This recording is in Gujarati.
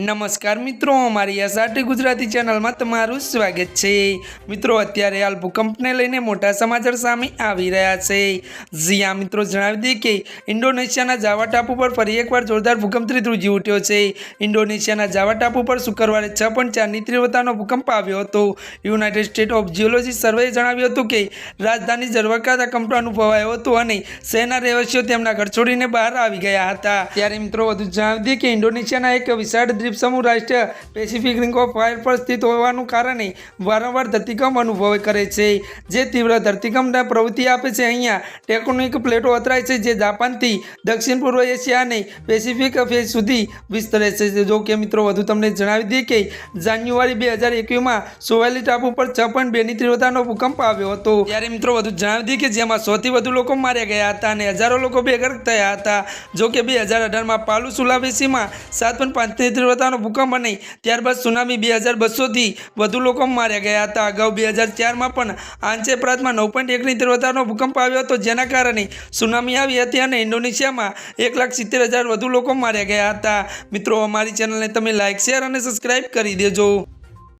નમસ્કાર મિત્રો, અમારી એસઆરટી ગુજરાતી ચેનલમાં તમારું સ્વાગત છે. મિત્રો, અત્યારે હાલ ભૂકંપને લઈને મોટા સમાચાર સામે આવી રહ્યા છે. જ્યાં મિત્રો, જણાવી દઈએ કે ઇન્ડોનેશિયાના જાવા ટાપુ પર ફરી એકવાર જોરદાર ભૂકંપ ત્રીજી ઉઠ્યો છે. ઇન્ડોનેશિયાના જાવા ટાપુ પર શુક્રવારે છ પોઈન્ટ ચારની તીવ્રતાનો ભૂકંપ આવ્યો હતો. યુનાઇટેડ સ્ટેટ ઓફ જીઓલોજી સર્વેએ જણાવ્યું હતું કે રાજધાની જરવકાતા કંપ અનુભવાયો હતો અને શહેરના રહેવાસીઓ તેમના ઘર છોડીને બહાર આવી ગયા હતા. ત્યારે મિત્રો, વધુ જણાવી દઈએ કે ઇન્ડોનેશિયાના એક વિશાળ દ્વીપ સમૂહ રાષ્ટ્ર પેસિફિક રિંગ ઓફ ફાયર પર સ્થિત હોવાનું કારણે વારંવાર ધરતીકંપ અનુભવ કરે છે. જે તીવ્ર ધરતીકંપના પ્રવૃત્તિ આપે છે. અહીંયા ટેકોનિક પ્લેટો અથડાય છે જે જાપાનથી દક્ષિણ પૂર્વ એશિયા અને પેસિફિક ફેસ સુધી વિસ્તરે છે. જો કે મિત્રો, વધુ તમને જણાવી દઈએ કે જાન્યુઆરી બે હજાર એકવીસમાં સોવાલી ટાપુ પર છ પોઈન્ટ બેની તીવ્રતાનો ભૂકંપ આવ્યો હતો. ત્યારે મિત્રો, વધુ જણાવી દઈએ કે જેમાં સૌથી વધુ લોકો માર્યા ગયા હતા અને હજારો લોકો બેઘર થયા હતા. જો કે બે હજાર અઢારમાં પાલુ સુલાવેસીમાં સાત પોઈન્ટ પાંચની તીવ્રતાનો ભૂકંપ અને ત્યારબાદ સુનામી બે હજાર બસોથી વધુ લોકો માર્યા ગયા હતા. અગાઉ બે હજાર ચારમાં પણ આંચે પ્રાંતમાં નવ પોઈન્ટ એકની તીવ્રતાનો ભૂકંપ આવ્યો હતો, જેના કારણે સુનામી આવી હતી અને ઇન્ડોનેશિયામાં એક લાખ સિત્તેર હજાર વધુ લોકો માર્યા ગયા હતા. મિત્રો, અમારી ચેનલને તમે લાઇક શેર અને સબસ્ક્રાઇબ કરી દેજો.